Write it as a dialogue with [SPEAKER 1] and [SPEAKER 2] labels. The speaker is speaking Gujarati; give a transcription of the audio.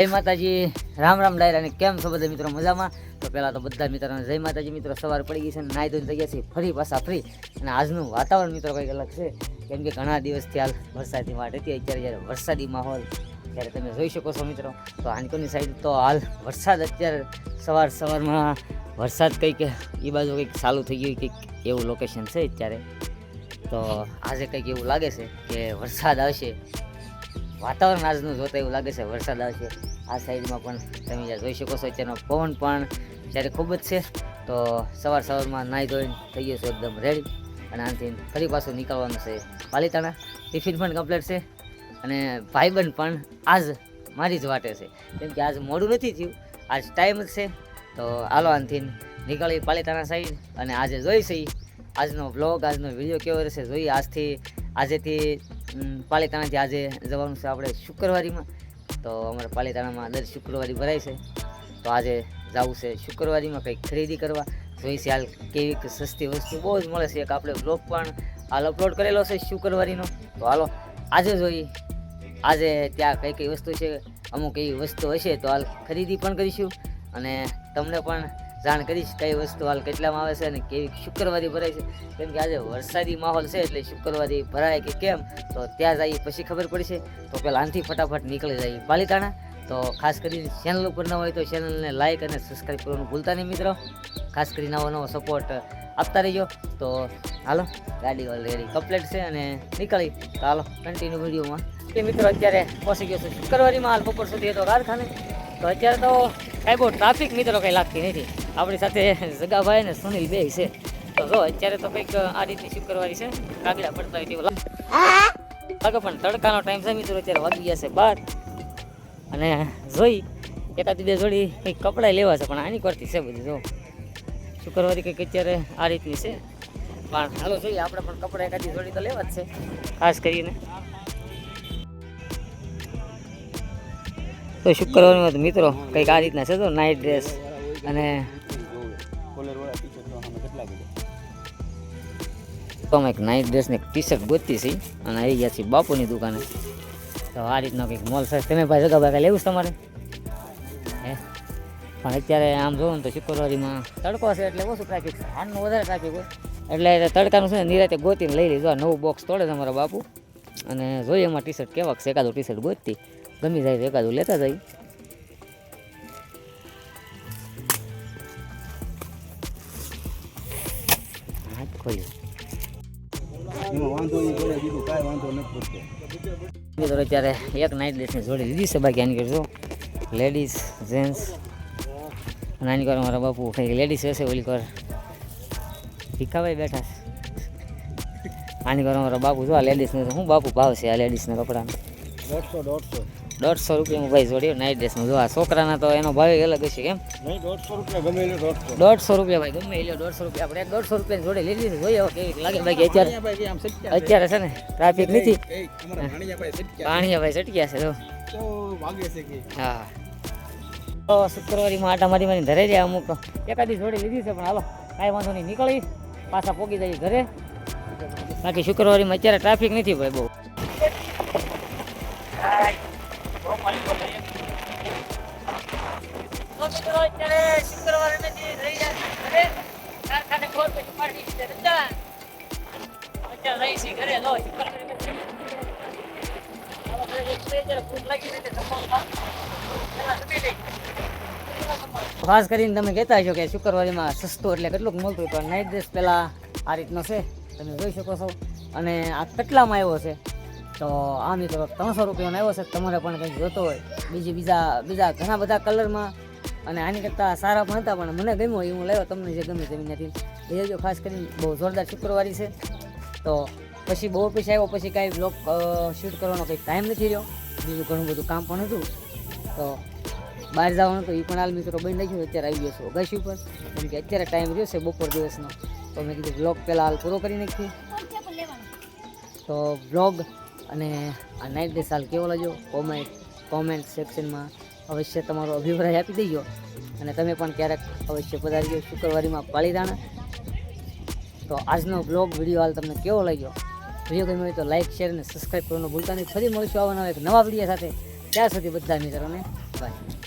[SPEAKER 1] જય માતાજી, રામ રામ ડાયરા અને કેમ છો બધા મિત્રો મજામાં? તો પહેલાં તો બધા મિત્રોને જય માતાજી મિત્રો, સવાર પડી ગઈ છે અને નાહી ધોઈને થઈ ગયા છે ફરી પાછા ફ્રી. અને આજનું વાતાવરણ મિત્રો કંઈક અલગ છે. કેમ કે ઘણા દિવસથી હાલ વરસાદની વાટ હતી, અત્યારે જ્યારે વરસાદી માહોલ ત્યારે તમે જોઈ શકો છો મિત્રો. તો આંકોની સાઈડ તો હાલ વરસાદ અત્યારે સવાર સવારમાં વરસાદ કંઈક એ બાજુ કંઈક ચાલુ થઈ ગયું, કંઈક એવું લોકેશન છે અત્યારે. તો આજે કંઈક એવું લાગે છે કે વરસાદ આવશે. વાતાવરણ આજનું જોતા એવું લાગે છે વરસાદ આવશે. આ સાઈડમાં પણ તમે જ્યારે જોઈ શકો છો, અત્યારનો પવન પણ જ્યારે ખૂબ જ છે, તો સવાર સવારમાં નાહી ધોઈને થઈ ગયો એકદમ રેડી અને આનાથી ફરી પાછું નીકળવાનું છે પાલિતાણા. ટિફિન પણ કમ્પ્લીટ છે અને ભાઈબંધ પણ આજ મારી જ વાટે છે. કેમ કે આજ મોડું નથી થયું, આજ ટાઈમ જ છે. તો હાલો આનાથી નીકળી પાલિતાણા સાઈડ અને આજે જોઈશી આજનો બ્લોગ આજનો વીડિયો કેવો રહેશે, જોઈએ આજથી, આજેથી પાલિતાણાથી આજે જવાનું છે આપણે શુક્રવારીમાં. તો અમારા પાલિતાણામાં દર શુક્રવારી ભરાય છે. તો આજે જવું છે શુક્રવારીમાં કંઈક ખરીદી કરવા. જોઈશે હાલ કેવી સસ્તી વસ્તુ બહુ જ મળે છે. એક આપણે બ્લોગ પણ હાલ અપલોડ કરેલો છે શુક્રવારીનો. તો હાલો, આજે જોઈ આજે ત્યાં કઈ કઈ વસ્તુ છે, અમુક એવી વસ્તુ હશે તો હાલ ખરીદી પણ કરીશું. અને તમને પણ જાણ કરીશ કઈ વસ્તુ હાલ કેટલામાં આવે છે અને કેવી શુક્રવારી ભરાય છે? કેમ કે આજે વરસાદી માહોલ છે એટલે શુક્રવારી ભરાય કે કેમ? તો ત્યાં જઈએ પછી ખબર પડશે. તો પહેલાં આનથી ફટાફટ નીકળી જઈએ. પાલિતાણા તો ખાસ કરીને ચેનલ ઉપર ન હોય તો ચેનલને લાઇક અને સબસ્ક્રાઈબ કરવાનું ભૂલતા નહીં મિત્રો. ખાસ કરી નવો નવો સપોર્ટ આપતા રહીજો. તો હાલો, ગાડી ઓલરેડી કમ્પ્લીટ છે અને નીકળી. તો હાલો કન્ટિન્યુ વિડીયોમાં. એ મિત્રો અત્યારે પહોંચી ગયો છું. શુક્રવારીમાં હાલ બપોર સુધી હતો કારખાને. તો અત્યારે તો કાંઈ બહુ ટ્રાફિક મિત્રો કંઈ લાગતી નથી. આપણી સાથે જગાભાઈ અને સુનિલ બે છે. તો જો, અત્યારે તો કંઈક આ રીતની શુક્રવારી છે. કાગડા પડતા હોય લાગે પણ તડકાનો ટાઈમ છે મિત્રો, અત્યારે વાગી ગયા છે બાર. અને જોઈ, એકાદી બે જોડી કંઈક કપડાં લેવા છે, પણ આની કરતી છે બધી, જો. શુક્રવારી કંઈક અત્યારે આ રીતની છે. પણ હાલો જોઈએ, આપણે પણ કપડાં એકાદી જોડી તો લેવા જ છે, ખાસ કરીને. તો શુક્રવારમાં મિત્રો, કંઈક આ રીતના છે તો નાઇટ ડ્રેસ અને તો એક નાઇટ ડ્રેસને એક ટી શર્ટ ગોતી છે અને આવી ગયા છીએ બાપુની દુકાને. તો આ રીતનો કંઈક મોલ છે. તમે ભાઈ જગા ભાઈ લેવું છે તમારે? હે? પણ અત્યારે આમ જોવો ને તો શુક્રવારીમાં તડકો છે એટલે ઓછું ટ્રાફિક છે. હાલનું વધારે ટ્રાફિક હોય. એટલે તડકાનું છે ને નિરાતે ગોતીને લઈ લીધું નવું બોક્સ તોડે તમારા બાપુ. અને જોઈએ એમાં ટી શર્ટ કેવાક છે. એકાદું ટી શર્ટ ગોતતી ગમી જાય તો એકાદું લેતા જાય. ખોલ્યું.
[SPEAKER 2] એમાં વાંધો નહીં પડે બીજું કાંઈ વાંધો નથી પડતો.
[SPEAKER 1] અત્યારે એક નાઇટ ડ્રેસની જોડી લીધી છે બાકી આની કરજો. લેડીઝ જેન્ટ્સ અને આની કર મારા બાપુ. કંઈક લેડીઝ હશે ઓલી કર. ભીખાભાઈ બેઠા છે. આની કર મારા બાપુ. જો આ લેડીઝને શું બાપુ ભાવ છે આ લેડીઝના કપડાનો
[SPEAKER 2] દોઢસો દોઢસો.
[SPEAKER 1] દોઢસો રૂપિયામાં ભાઈ જોડ્યો નાઇટ ડ્રેસમાં જો આ છોકરાના તો એનો ભાવ અલગ હશે કેમ?
[SPEAKER 2] નહીં દોઢસો રૂપિયા ગમે એટલે દોઢસો.
[SPEAKER 1] દોઢસો રૂપિયા ભાઈ ગમે એ લ્યો દોઢસો રૂપિયા. આપણે એક દોઢસો રૂપિયા જોડે લીધી. છે જોઈએ કેવી લાગે ભાઈ અત્યારે.
[SPEAKER 2] ભાઈ આમ સચ્ચા
[SPEAKER 1] અત્યારે છે ને ટ્રાફિક નથી. પાણીયા ભાઈ ચટક્યા છે. જો.
[SPEAKER 2] તો વાગે છે કે.
[SPEAKER 1] હા. તો શુક્રવારીમાં આટા મારી મારી ધરે રહ્યા અમુક. એકાદી જોડી લીધી છે પણ હાલો કાંઈ વાંધો નહીં નીકળી. પાછા પોગી જઈએ ઘરે. બાકી શુક્રવારીમાં અત્યારે ટ્રાફિક નથી ભાઈ બહુ. ખાસ કરીને તમે કહેતા છો કે શુક્રવારીમાં સસ્તો એટલે કેટલુંક મળતું પણ નાઇટ ડ્રેસ પહેલાં આ રીતનો છે. તમે જોઈ શકો છો. અને આ કેટલામાં આવ્યો છે? તો આ મિત્રો ત્રણસો રૂપિયાનો આવ્યો છે, તમારે પણ કંઈક જોતો હોય. બીજી બીજા બીજા ઘણા બધા કલરમાં અને આની કરતાં સારા પણ હતા, પણ મને ગમ્યો એ હું લાવ્યો તમને જે ગમે તેમ નથી એ જો ખાસ કરીને બહુ જોરદાર શુક્રવારી છે. તો પછી બહુ પછી આવ્યો, પછી કાંઈ બ્લોક શૂટ કરવાનો કંઈ ટાઈમ નથી રહ્યો. બીજું ઘણું બધું કામ પણ હતું. તો બહાર જવાનું તો એ પણ હાલ મિત્રો બની નાખ્યું અત્યારે આવી ગયો છું અગાશી ઉપર. કેમ કે અત્યારે ટાઈમ રહ્યો છે બપોર દિવસનો. તો મેં કીધું બ્લોગ પહેલાં હાલ પૂરો કરી નાખીએ. તો બ્લોગ અને આ નાઇટ સાલ કેવો લાગ્યો? કોમેન્ટ કોમેન્ટ સેક્શનમાં અવશ્ય તમારો અભિપ્રાય આપી દેજો. અને તમે પણ ક્યારેક અવશ્ય પધારજો શુક્રવારીમાં પાળીદાણા. તો આજનો બ્લોગ વીડિયો હાલ તમને કેવો લાગ્યો? વીડિયો ગમ્યો હોય તો લાઇક શેર અને સબસ્ક્રાઈબ કરવાનું ભૂલતા નહીં. ફરી મળીશું આવવાના એક નવા વીડિયો સાથે. ત્યાં સુધી બધા મિત્રોને બાય